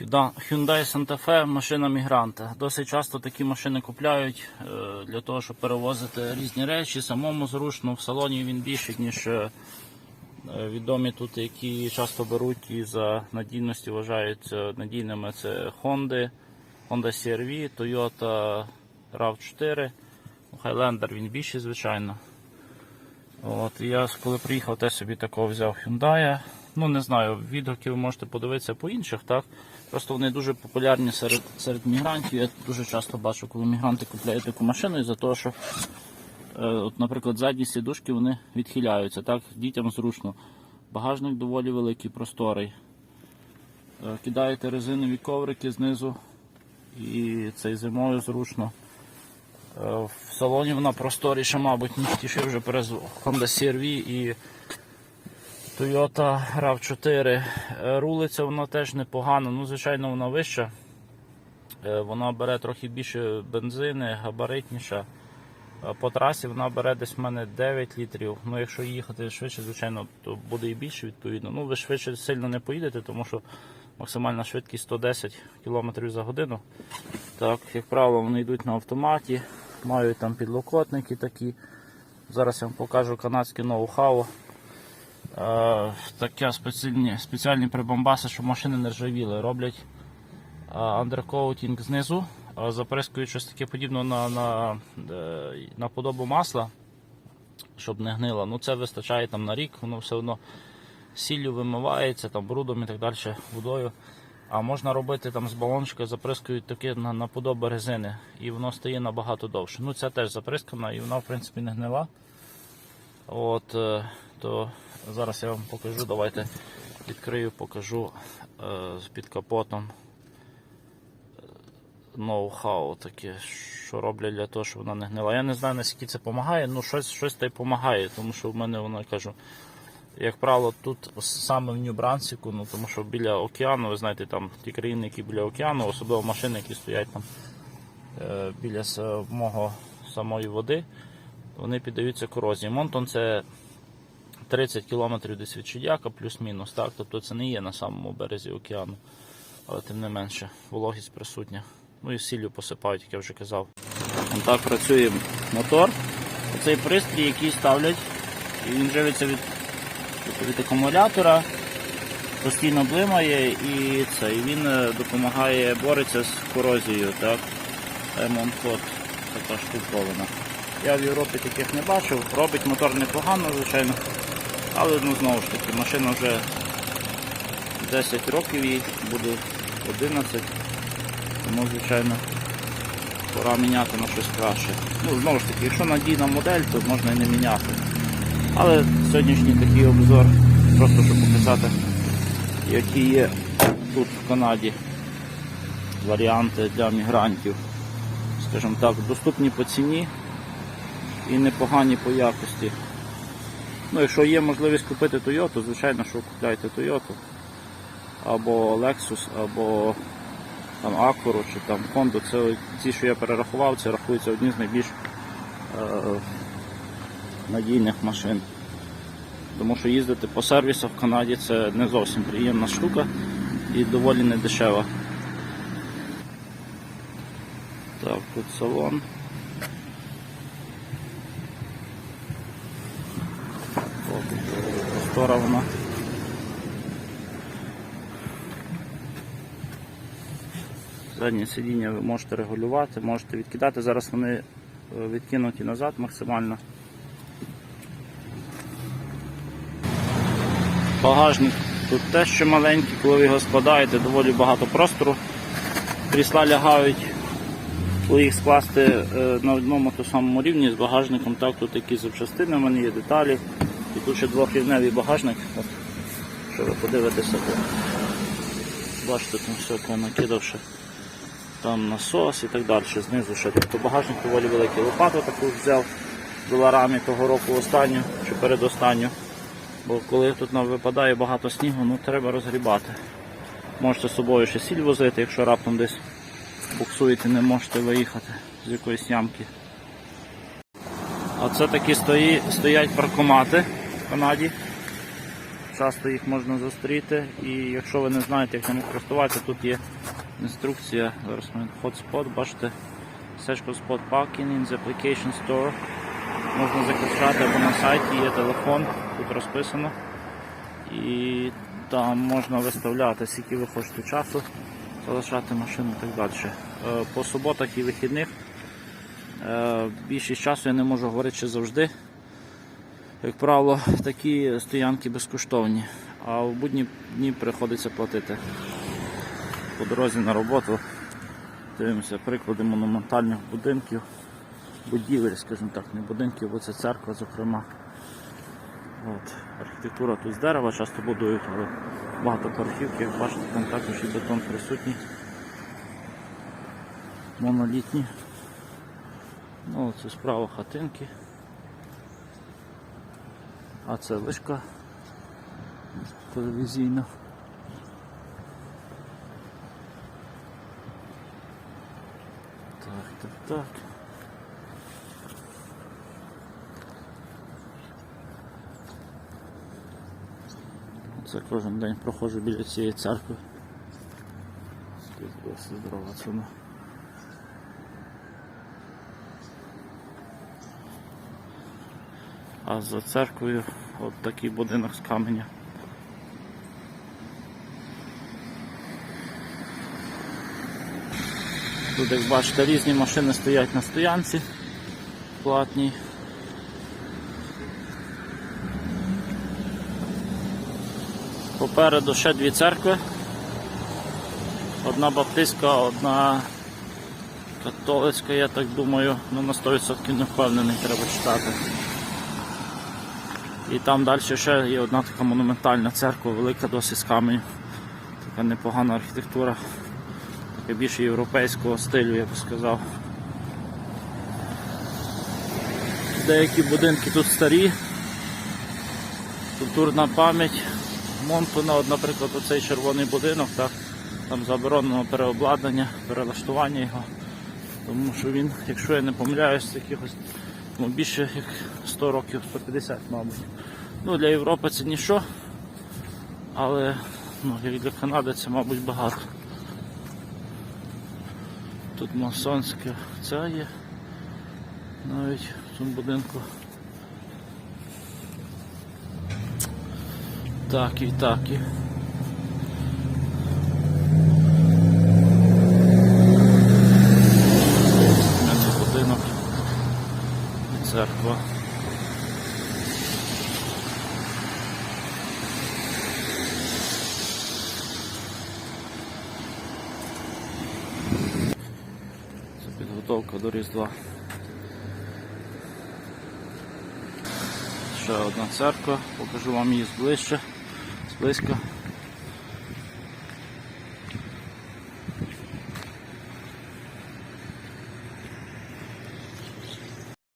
Hyundai Santa Fe машина мігранта. Досить часто такі машини купляють е, для того, щоб перевозити різні речі. Самому зручно в салоні він більший, ніж е, відомі тут, які часто беруть і за надійності вважаються надійними. Це Honda, Honda CR-V, Toyota RAV4, Highlander він більший, звичайно. От, я коли приїхав, теж собі такого взяв Hyundai. Ну, не знаю, відгуки ви можете подивитися по інших, так? Просто вони дуже популярні серед, серед мігрантів. Я дуже часто бачу, коли мігранти купляють таку машину із-за того, що, е, от, наприклад, задні сідушки вони відхиляються, так? Дітям зручно. Багажник доволі великий, просторий. Е, кидаєте резинові коврики знизу і цей зимою зручно. Е, В салоні вона просторіша, мабуть, ніж ті, що вже перез Honda CR-V і Toyota RAV4. Е, Рулиться вона теж непогано, ну, звичайно, вона вища. Е, Вона бере трохи більше бензини, габаритніша. Е, По трасі вона бере десь в мене 9 літрів. Ну, якщо їхати швидше, звичайно, то буде і більше відповідно. Ну, ви швидше сильно не поїдете, тому що максимальна швидкість 110 км за годину. Так, як правило, вони йдуть на автоматі, мають там підлокотники такі. Зараз я вам покажу канадське ноу-хау. Е, таке спеціальні, спеціальні прибамбаси, щоб машини не ржавіли. Роблять андеркоутінг знизу, е, заприскують щось таке подібне на, на, е, на подобу масла, щоб не гнило. Ну це вистачає там на рік, воно все одно сіллю вимивається, там брудом і так далі, водою. А можна робити там з балончика, заприскують таке на, на подобу резини, і воно стає набагато довше. Ну це теж заприскана і вона в принципі не гнила. От, е, то зараз я вам покажу. Давайте відкрию, покажу е, під капотом е, ноу-хау таке, що роблять для того, щоб вона не гнила. Я не знаю, наскільки це допомагає, ну щось, щось та й допомагає, тому що в мене вона кажу. Як правило, тут саме в Нью-Брансіку, ну тому що біля океану, ви знаєте, там ті країни, які біля океану, особливо машини, які стоять там біля самого самої води, вони піддаються корозії. Монтон це 30 кілометрів десь від Чидяка, плюс-мінус. так, Тобто це не є на самому березі океану, але тим не менше, вологість присутня. Ну і сіллю посипають, як я вже казав. Так працює мотор. Оцей пристрій, який ставлять, він живиться від, від акумулятора, постійно блимає і це, і він е, допомагає бореться з корозією. так. Ремонт код така штуковина. Я в Європі таких не бачив. Робить мотор непогано, звичайно. Але ну, знову ж таки, машина вже 10 років їй, буде 11. Тому, звичайно, пора міняти на щось краще. Ну, знову ж таки, якщо надійна модель, то можна і не міняти. Але сьогоднішній такий обзор, просто щоб показати, які є тут в Канаді варіанти для мігрантів. Скажімо так, доступні по ціні і непогані по якості. Ну, якщо є можливість купити Toyota, звичайно, що купляйте Toyota. Або Lexus, або там Acura, чи там Honda. Це ці, що я перерахував, це рахуються одні з найбільш е, надійних машин. Тому що їздити по сервісах в Канаді це не зовсім приємна штука і доволі недешева. Так, тут салон. Простора вона. Заднє сидіння ви можете регулювати, можете відкидати. Зараз вони е, відкинуті назад максимально. Багажник тут теж ще маленький, коли ви його складаєте, доволі багато простору. Крісла лягають, коли їх скласти е, на одному то самому рівні з багажником, так тут такі запчастини в мене є деталі. І тут ще двохрівневий багажник. От, що ви подивитеся, то бачите, там все накидавши. Там насос і так далі, знизу ще. Тобто багажник доволі великий. Лопату таку взяв з доларами того року останню чи передостанню. Бо коли тут нам випадає багато снігу, ну треба розгрібати. Можете з собою ще сіль возити, якщо раптом десь буксуєте, не можете виїхати з якоїсь ямки. А це такі стоять паркомати Канаді, часто їх можна зустріти. І якщо ви не знаєте, як ними користуватися, тут є інструкція. Зараз ми hotspot, бачите, search hotspot parking in the application store. Можна закачати або на сайті, є телефон, тут розписано. І там можна виставляти, скільки ви хочете часу, залишати машину і так далі. Е, По суботах і вихідних е, більшість часу я не можу говорити, що завжди. Як правило, такі стоянки безкоштовні, а в будні дні приходиться платити. По дорозі на роботу дивимося приклади монументальних будинків, будівель, скажімо так, не будинків, бо це церква, зокрема. От. Архітектура тут з дерева часто будують, але багато парківки, як бачите, там також і бетон присутній. Монолітні. Ну, це справа хатинки. А це вишка телевізійна. Так, так, так. Це кожен день проходжу біля цієї церкви. Скільки досить А за церквою от такий будинок з каменя. Тут, як бачите, різні машини стоять на стоянці платній. Попереду ще дві церкви. Одна баптистська, одна католицька, я так думаю, ну на 100% не впевнений, треба читати. І там далі ще є одна така монументальна церква, велика досить з каменю. Така непогана архітектура, така більше європейського стилю, я би сказав. Деякі будинки тут старі, культурна пам'ять. Монтона, от, наприклад, оцей червоний будинок, так, там заборонено переобладнання, перелаштування його. Тому що він, якщо я не помиляюсь, якихось ну, більше як 100 років, 150, мабуть. Ну, для Європи це ніщо, але ну, як для Канади це, мабуть, багато. Тут масонське це є навіть в цьому будинку. Так і так і. Мене будинок і церква. Це підготовка до Різдва. Ще одна церква, покажу вам її зближче, зблизька.